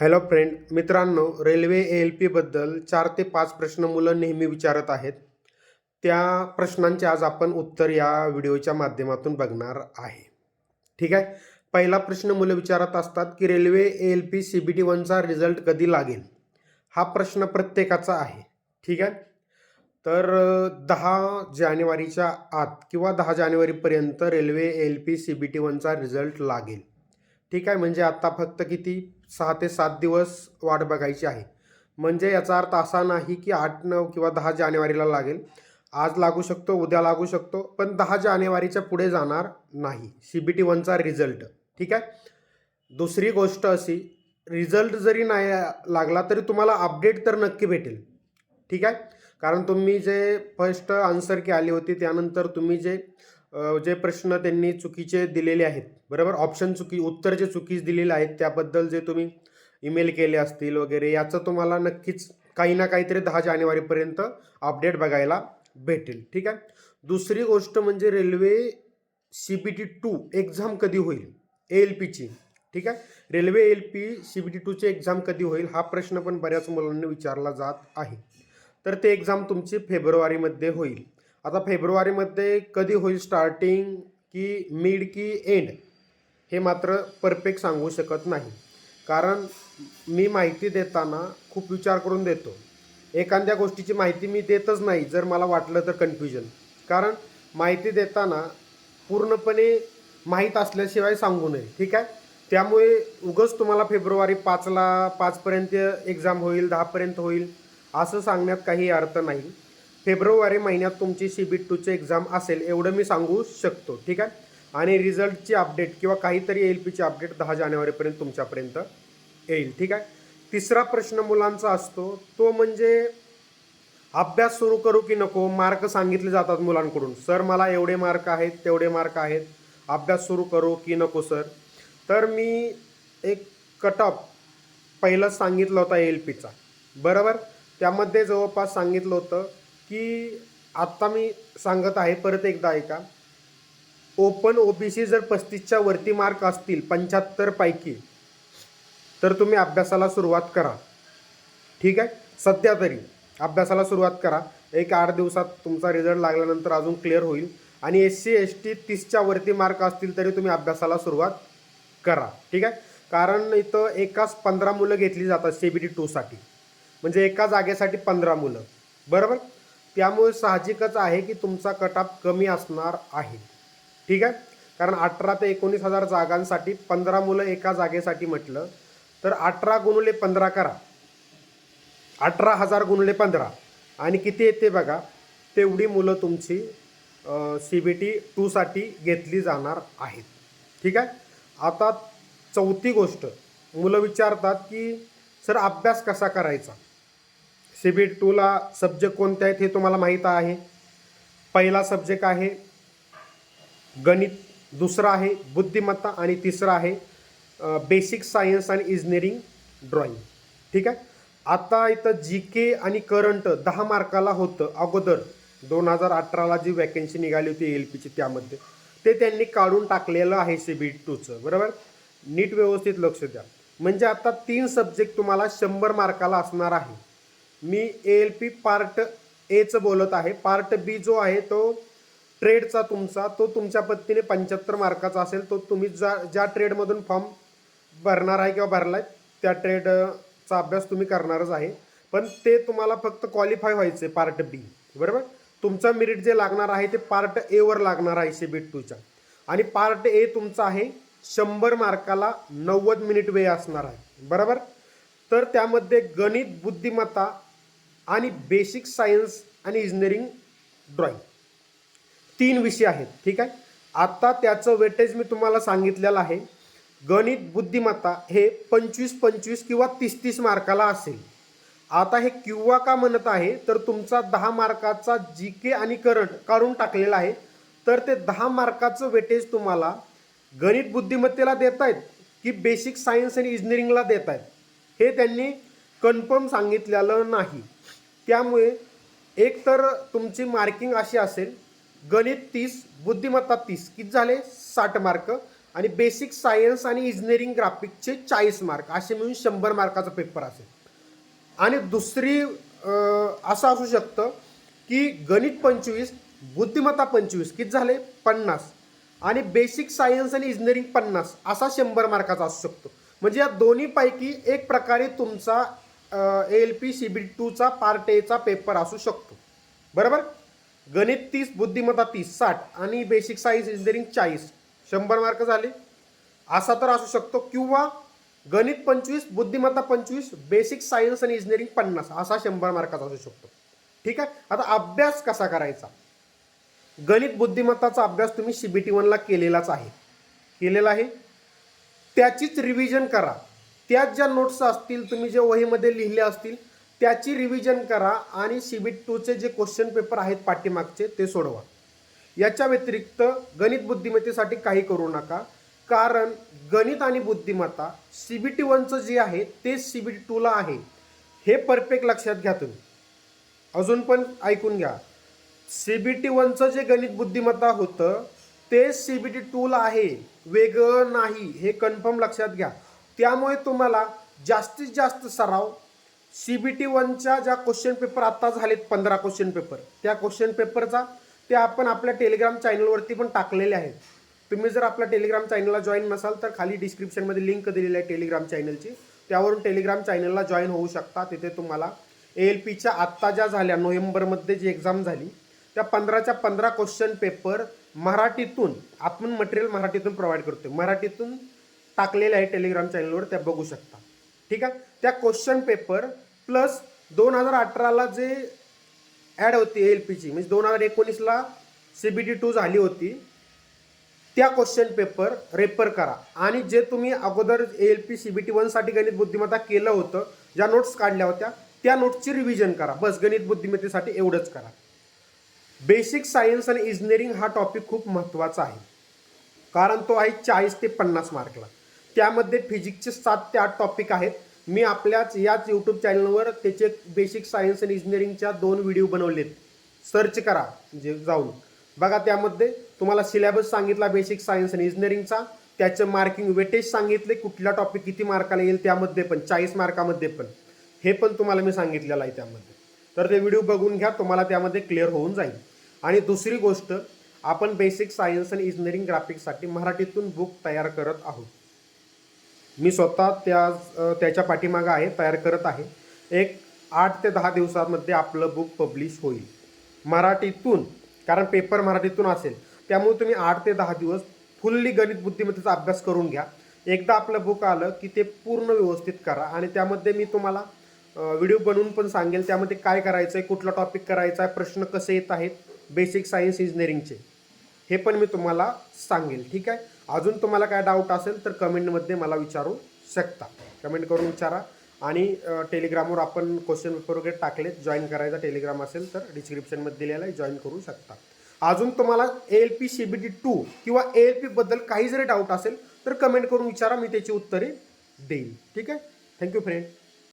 Hello friend मित्रांनो railway A L पीबद्दल चार ते पाच प्रश्न मुलं नेहमी विचारत आहेत. त्या प्रश्नांचे आज आपण उत्तर या व्हिडिओच्या माध्यमातून बघणार आहे. ठीक आहे? पहिला प्रश्न मुलं विचारत असतात की railway A L P C B T वनचा result कधी लागेल? हा प्रश्न प्रत्येकाचा आहे. ठीक आहे? तर दहा जानेवारीच्या आत किंवा दहा जानेवारीपर्यंत railway A L P C B T वनचा result लागेल. ठीक आहे? म्हणजे आत्ता फक्त किती? सहा ते सात दिवस वाट बघायची आहे. म्हणजे याचा अर्थ असा नाही की आठ नऊ किंवा दहा जानेवारीला लागेल. आज लागू शकतो उद्या लागू शकतो पण दहा जानेवारीच्या पुढे जाणार नाही. सी बी टी वनचा रिझल्ट. ठीक आहे? दुसरी गोष्ट अशी रिझल्ट जरी नाही लागला तरी तुम्हाला अपडेट तर नक्की भेटेल. ठीक आहे? कारण तुम्ही जे फर्स्ट आन्सर की आली होती त्यानंतर तुम्ही जे जे प्रश्न त्यांनी चुकीचे दिलेले आहेत बरोबर? ऑप्शन चुकी उत्तर जे चुकीच दिलेले आहेत त्याबद्दल जे तुम्ही ईमेल केले असतील वगैरे याचं तुम्हाला नक्कीच काही ना काहीतरी दहा जानेवारीपर्यंत अपडेट बघायला भेटेल ठीक आहे? दुसरी गोष्ट म्हणजे railway C B T two exam कधी होईल? ए एल पीची ठीक आहे? Railway L P C B T टूची exam कधी होईल? हा प्रश्न पण बऱ्याच मुलांनी विचारला जात आहे. तर ते एक्झाम तुमची फेब्रुवारीमध्ये होईल. आता फेब्रुवारीमध्ये कधी होईल स्टार्टिंग की मिड की एंड हे मात्र परफेक्ट सांगू शकत नाही. कारण मी माहिती देताना खूप विचार करून देतो. एखाद्या गोष्टीची माहिती मी देतच नाही जर मला वाटलं तर कन्फ्युजन कारण माहिती देताना पूर्णपणे माहीत असल्याशिवाय सांगू नये. ठीक आहे? त्यामुळे उगच तुम्हाला फेब्रुवारी पाचला पाचपर्यंत एक्झाम होईल दहापर्यंत होईल असं सांगण्यात काही अर्थ नाही. फेब्रुवारी महिन्यात तुमची सी बी टूचे एक्झाम असेल एवढं मी सांगू शकतो ठीक आहे? आणि रिझल्टची अपडेट किंवा काहीतरी एल पीची अपडेट दहा जानेवारीपर्यंत तुमच्यापर्यंत येईल ठीक आहे? तिसरा प्रश्न मुलांचा असतो तो म्हणजे अभ्यास सुरू करू की नको मार्क सांगितले जातात मुलांकडून. सर मला एवढे मार्क आहेत तेवढे मार्क आहेत अभ्यास सुरू करू की नको सर? तर मी एक कट ऑफ सांगितलं होता एल पीचा बरोबर? त्यामध्ये जवळपास सांगितलं होतं की आत्ता मी सांगत आहे परत एकदा ऐका. ओपन ओबीसी जर पस्तीसच्या वरती मार्क असतील पंच्याहत्तर पैकी तर तुम्ही अभ्यासाला सुरुवात करा. ठीक आहे? सध्या तरी अभ्यासाला सुरुवात करा. एक आठ दिवसात तुमचा रिझल्ट लागल्यानंतर अजून क्लिअर होईल. आणि एस सी एस टी तीसच्या वरती मार्क असतील तरी तुम्ही अभ्यासाला सुरुवात करा. ठीक आहे? कारण इथं एकाच पंधरा मुलं घेतली जातात सी बी टी टूसाठी म्हणजे एका जागेसाठी पंधरा मुलं. बरोबर? त्यामुळे साहजिकच आहे की तुमचा कटाप कमी असणार आहे. ठीक आहे? कारण अठरा ते एकोणीस हजार जागांसाठी पंधरा मुलं एका जागेसाठी म्हटलं तर अठरा गुणुले पंधरा करा. अठरा हजार गुणले पंधरा. आणि किती येते बघा तेवढी मुलं तुमची सी बी टी टूसाठी घेतली जाणार आहेत. ठीक आहे? आता चौथी गोष्ट. मुलं विचारतात की सर अभ्यास कसा करायचा? सी बी टूला सब्जेक्ट कोणते आहेत हे तुम्हाला माहीत आहे. पहिला सब्जेक्ट आहे गणित दुसरा आहे बुद्धिमत्ता आणि तिसरा आहे बेसिक सायन्स आणि इंजिनिअरिंग ड्रॉइंग ठीक आहे? आता इथं जी के आणि करंट दहा मार्काला होतं अगोदर. दोन हजार अठराला जी वॅकन्सी निघाली होती एल पीची त्यामध्ये. ते त्यांनी काढून टाकलेलं आहे सी बी टूचं बरोबर? नीट व्यवस्थित लक्ष द्या. म्हणजे आता तीन सब्जेक्ट तुम्हाला शंभर मार्काला असणार आहे. मी ए एल पी पार्ट एचं बोलत आहे. पार्ट बी जो आहे तो ट्रेडचा तुमचा. तो तुमच्या पद्धतीने पंच्याहत्तर मार्काचा असेल. तो तुम्ही ज्या ज्या ट्रेडमधून फॉर्म भरणार आहे किंवा भरला आहे त्या ट्रेडचा अभ्यास तुम्ही करणारच आहे. पण ते तुम्हाला फक्त क्वालिफाय व्हायचे पार्ट बी बरोबर? तुमचा मेरिट जे लागणार आहे ते पार्ट एवर लागणार आहे सी बी टूच्या आणि पार्ट ए तुमचा आहे शंभर मार्काला नव्वद मिनिट वेळ असणार आहे. बरोबर? तर त्यामध्ये गणित बुद्धिमत्ता आणि बेसिक सायन्स आणि इंजिनिअरिंग ड्रॉइंग तीन विषय आहेत ठीक आहे? आत्ता त्याचं वेटेज मी तुम्हाला सांगितलेलं आहे. गणित बुद्धिमत्ता हे पंचवीस पंचवीस किंवा तीस तीस मार्काला असेल. आता हे किंवा का म्हणत आहे तर तुमचा दहा मार्काचा जी के आणि करंट काढून टाकलेला आहे. तर ते दहा मार्काचं वेटेज तुम्हाला गणित बुद्धिमत्तेला देत आहेत की बेसिक सायन्स आणि इंजिनिअरिंगला देत आहेत? हे त्यांनी कन्फर्म सांगितलेलं नाही. त्यामुळे एक तर तुमची मार्किंग अशी असेल गणित तीस बुद्धिमत्ता तीस किती झाले? साठ मार्क आणि बेसिक सायन्स आणि इंजिनिअरिंग ग्राफिकचे चाळीस मार्क असे मिळून शंभर मार्काचा पेपर असेल. आणि दुसरी असं असू शकतं की गणित पंचवीस बुद्धिमत्ता पंचवीस किती झाले? पन्नास. आणि बेसिक सायन्स आणि इंजिनिअरिंग पन्नास असा शंभर मार्काचा असू शकतो. म्हणजे या दोन्हीपैकी एक प्रकारे तुमचा एल पी सी बी टूचा पार्ट एचा पेपर असू शकतो. बरोबर? गणित तीस बुद्धिमत्ता तीस साठ आणि बेसिक सायन्स इंजिनिअरिंग चाळीस. शंभर मार्क झाले. असा तर असू शकतो किंवा गणित पंचवीस बुद्धिमत्ता पंचवीस बेसिक सायन्स आणि इंजिनिअरिंग पन्नास. असा शंभर मार्काचा असू शकतो. ठीक आहे? आता अभ्यास कसा करायचा? गणित बुद्धिमत्ताचा अभ्यास तुम्ही सी बी टी वनला केलेलाच आहे. केलेला आहे. त्याचीच रिव्हिजन करा. त्याच ज्या नोट्स असतील तुम्ही जे वहीमध्ये लिहिले असतील त्याची रिव्हिजन करा आणि सी बी टूचे जे क्वेश्चन पेपर आहेत पाठीमागचे ते सोडवा. याच्या व्यतिरिक्त गणित बुद्धिमत्तेसाठी काही करू नका कारण गणित आणि बुद्धिमत्ता सी बी टी वनचं जे आहे ते सी बी टी टूला आहे. हे परफेक्ट लक्षात घ्या तुम्ही. अजून पण ऐकून घ्या. सी बी टी वनचं जे गणित बुद्धिमत्ता होतं ते सी बी टी टूला आहे. वेगळं नाही. हे कन्फर्म लक्षात घ्या. त्यामुळे तुम्हाला जास्तीत जास्त सराव सी बी टी वनच्या ज्या क्वेश्चन पेपर आत्ता झालेत पंधरा क्वेश्चन पेपर त्या क्वेश्चन पेपरचा ते आपण आपल्या टेलिग्राम चॅनलवरती पण टाकलेले आहेत. तुम्ही जर आपल्या टेलिग्राम चॅनलला जॉईन नसाल तर खाली डिस्क्रिप्शनमध्ये लिंक दिलेली आहे टेलिग्राम चॅनलची त्यावरून टेलिग्राम चॅनलला जॉईन होऊ शकता. तिथे तुम्हाला ए एल पीच्या आत्ता ज्या झाल्या नोव्हेंबरमध्ये जी एक्झाम झाली त्या पंधराच्या पंधरा क्वेश्चन पेपर मराठीतून आपण मटेरियल मराठीतून प्रोव्हाइड करतो मराठीतून टाकलेलं आहे टेलिग्राम चॅनलवर त्या बघू शकता. ठीक आहे? त्या क्वेश्चन पेपर प्लस दोन हजार अठराला जे ॲड होती एल पीची म्हणजे दोन हजार एकोणीसला सी बी टी टू झाली होती त्या क्वेश्चन पेपर रेफर करा. आणि जे तुम्ही अगोदर L P C B T वनसाठी गणित बुद्धिमत्ता केलं होतं ज्या नोट्स काढल्या होत्या त्या नोट्सची रिव्हिजन करा. बस गणित बुद्धिमत्तेसाठी एवढंच करा. बेसिक सायन्स आणि इंजिनिअरिंग हा टॉपिक खूप महत्त्वाचा आहे. कारण तो आहे चाळीस ते पन्नास मार्कला त्यामध्ये फिजिक्सचे सात ते आठ टॉपिक आहेत. मी आपल्याच याच यूट्यूब चॅनलवर त्याचे बेसिक सायन्स अँड इंजिनिअरिंगच्या दोन व्हिडिओ बनवलेत. सर्च करा म्हणजे जाऊन. बघा त्यामध्ये तुम्हाला सिलेबस सांगितला बेसिक सायन्स अँड इंजिनिअरिंगचा त्याचं मार्किंग वेटेज सांगितले कुठला टॉपिक किती मार्काला येईल त्यामध्ये पण चाळीस मार्कामध्ये पण. हे पण तुम्हाला मी सांगितलेलं आहे त्यामध्ये. तर ते व्हिडिओ बघून घ्या तुम्हाला त्यामध्ये क्लिअर होऊन जाईल. आणि दुसरी गोष्ट आपण बेसिक सायन्स अँड इंजिनिअरिंग ग्राफिक्ससाठी मराठीतून बुक तयार करत आहोत. मी स्वतः त्या त्याच्या पाठीमागं आहे तयार करत आहे. एक आठ ते दहा दिवसामध्ये आपलं बुक पब्लिश होईल. मराठीतून कारण पेपर मराठीतून असेल. त्यामुळे तुम्ही आठ ते दहा दिवस फुल्ली गणित बुद्धिमत्तेचा अभ्यास करून घ्या. एकदा आपलं बुक आलं की ते पूर्ण व्यवस्थित करा. आणि त्यामध्ये मी तुम्हाला व्हिडिओ बनवून पण सांगेल त्यामध्ये काय करायचं आहे कुठला टॉपिक करायचा आहे प्रश्न कसे येत आहेत बेसिक सायन्स इंजिनिअरिंगचे हे पण मी तुम्हाला सांगेल. ठीक आहे? अजून तुम्हाला काय डाऊट असेल तर कमेंटमध्ये मला विचारू शकता. कमेंट करून विचारा. आणि टेलिग्रामवर आपण क्वेश्चन पेपर वगैरे टाकलेत. जॉईन करायचा टेलिग्राम असेल तर डिस्क्रिप्शनमध्ये दिलेला आहे. जॉईन करू शकता. अजून तुम्हाला A L P C B T two किंवा ए एल पीबद्दल काही जरी डाऊट असेल तर कमेंट करून विचारा. मी त्याची उत्तरे देईल ठीक आहे? Thank you friend